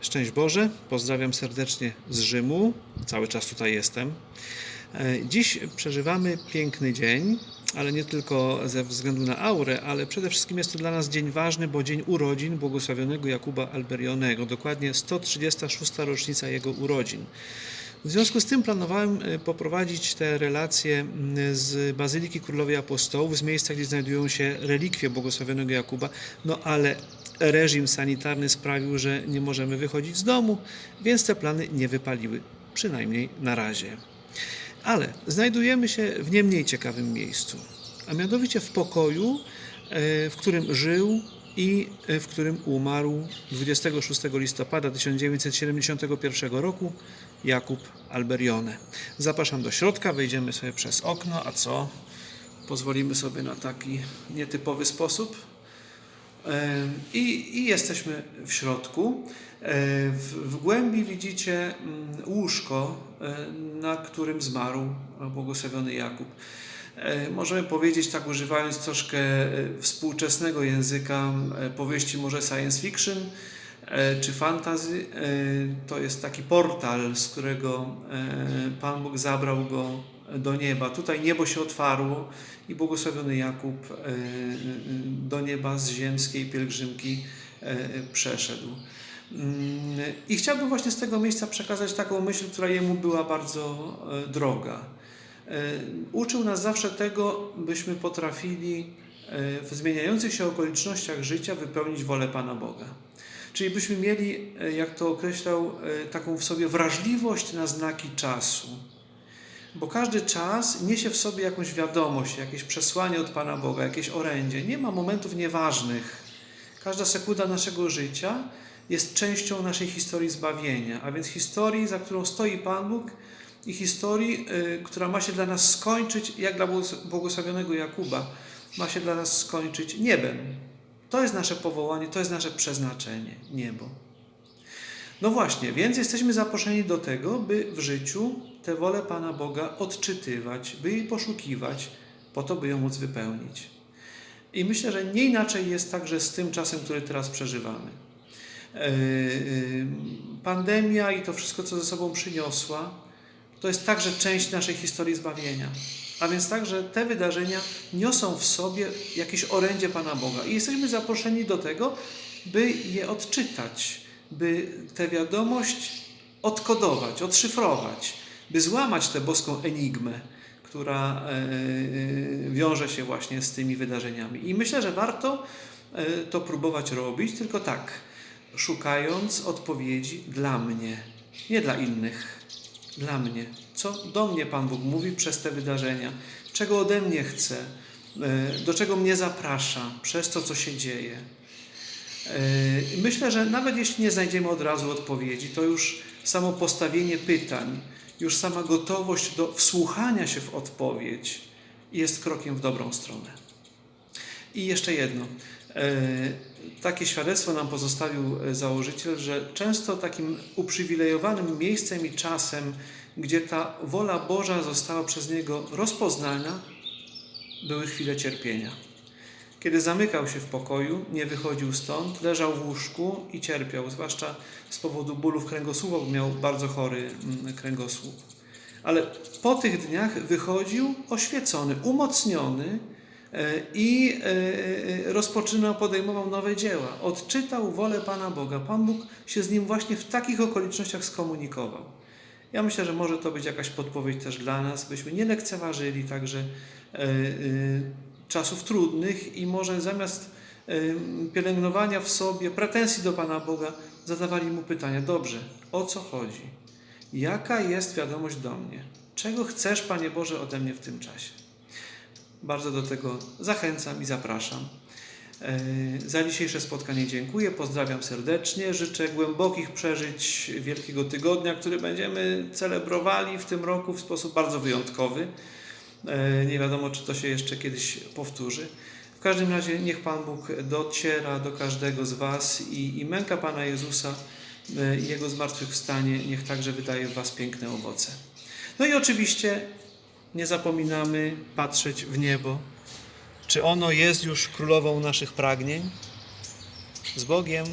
Szczęść Boże, pozdrawiam serdecznie z Rzymu. Cały czas tutaj jestem. E, Dziś przeżywamy piękny dzień, ale nie tylko ze względu na aurę, ale przede wszystkim jest to dla nas dzień ważny, bo dzień urodzin błogosławionego Jakuba Alberionego. Dokładnie 136. rocznica jego urodzin. W związku z tym planowałem e, poprowadzić te relacje z Bazyliki Królowej Apostołów, z miejsca, gdzie znajdują się relikwie błogosławionego Jakuba, no ale reżim sanitarny sprawił, że nie możemy wychodzić z domu, więc te plany nie wypaliły, przynajmniej na razie. Ale znajdujemy się w nie mniej ciekawym miejscu, a mianowicie w pokoju, e, w którym żył i e, w którym umarł 26 listopada 1971 roku Jakub Alberione. Zapraszam do środka, wejdziemy sobie przez okno, a co? Pozwolimy sobie na taki nietypowy sposób. I, I jesteśmy w środku. W, w głębi widzicie mm, łóżko, na którym zmarł błogosławiony Jakub. Możemy powiedzieć, tak używając troszkę e, współczesnego języka, e, powieści może science fiction e, czy fantasy, to jest taki portal, z którego Pan Bóg zabrał go do nieba. Tutaj niebo się otwarło i błogosławiony Jakub e, e, do nieba z ziemskiej pielgrzymki e, przeszedł. Mm, I chciałbym właśnie z tego miejsca przekazać taką myśl, która jemu była bardzo droga. Uczył nas zawsze tego, byśmy potrafili w zmieniających się okolicznościach życia wypełnić wolę Pana Boga. Czyli byśmy mieli, jak to określał, taką w sobie wrażliwość na znaki czasu. Bo każdy czas niesie w sobie jakąś wiadomość, jakieś przesłanie od Pana Boga, jakieś orędzie. Nie ma momentów nieważnych. Każda sekunda naszego życia jest częścią naszej historii zbawienia, a więc historii, za którą stoi Pan Bóg i historii, y, która ma się dla nas skończyć, jak dla błogos- błogosławionego Jakuba, ma się dla nas skończyć niebem. To jest nasze powołanie, to jest nasze przeznaczenie niebo. No właśnie, więc jesteśmy zaproszeni do tego, by w życiu tę wolę Pana Boga odczytywać, by jej poszukiwać, po to, by ją móc wypełnić. I myślę, że nie inaczej jest także z tym czasem, który teraz przeżywamy. E, e, Pandemia i to wszystko, co ze sobą przyniosła, to jest także część naszej historii zbawienia. A więc także te wydarzenia niosą w sobie jakieś orędzie Pana Boga. I jesteśmy zaproszeni do tego, by je odczytać, by tę wiadomość odkodować, odszyfrować, by złamać tę boską enigmę, która e, e, wiąże się właśnie z tymi wydarzeniami. I myślę, że warto e, to próbować robić, tylko tak, szukając odpowiedzi dla mnie, nie dla innych, dla mnie. Co do mnie Pan Bóg mówi przez te wydarzenia, czego ode mnie chce, do czego mnie zaprasza przez to, co się dzieje. E, Myślę, że nawet jeśli nie znajdziemy od razu odpowiedzi, to już samo postawienie pytań, już sama gotowość do wsłuchania się w odpowiedź jest krokiem w dobrą stronę. I jeszcze jedno. E, Takie świadectwo nam pozostawił e, założyciel, że często takim uprzywilejowanym miejscem i czasem, gdzie ta wola Boża została przez niego rozpoznana, były chwile cierpienia. Kiedy zamykał się w pokoju, nie wychodził stąd, leżał w łóżku i cierpiał, zwłaszcza z powodu bólów kręgosłupa, bo miał bardzo chory mm, kręgosłup. Ale po tych dniach wychodził oświecony, umocniony e, i e, e, rozpoczynał, podejmował nowe dzieła. Odczytał wolę Pana Boga. Pan Bóg się z nim właśnie w takich okolicznościach skomunikował. Ja myślę, że może to być jakaś podpowiedź też dla nas, byśmy nie lekceważyli także czasów trudnych i może zamiast pielęgnowania w sobie pretensji do Pana Boga, zadawali Mu pytania, dobrze, o co chodzi? Jaka jest wiadomość do mnie? Czego chcesz, Panie Boże, ode mnie w tym czasie? Bardzo do tego zachęcam i zapraszam. E, Za dzisiejsze spotkanie dziękuję, pozdrawiam serdecznie. Życzę głębokich przeżyć Wielkiego Tygodnia, który będziemy celebrowali w tym roku w sposób bardzo wyjątkowy. E, Nie wiadomo, czy to się jeszcze kiedyś powtórzy. W każdym razie niech Pan Bóg dociera do każdego z Was i, i męka Pana Jezusa e, i Jego zmartwychwstanie niech także wydaje w Was piękne owoce. No i oczywiście nie zapominamy patrzeć w niebo. Czy ono jest już królową naszych pragnień? Z Bogiem.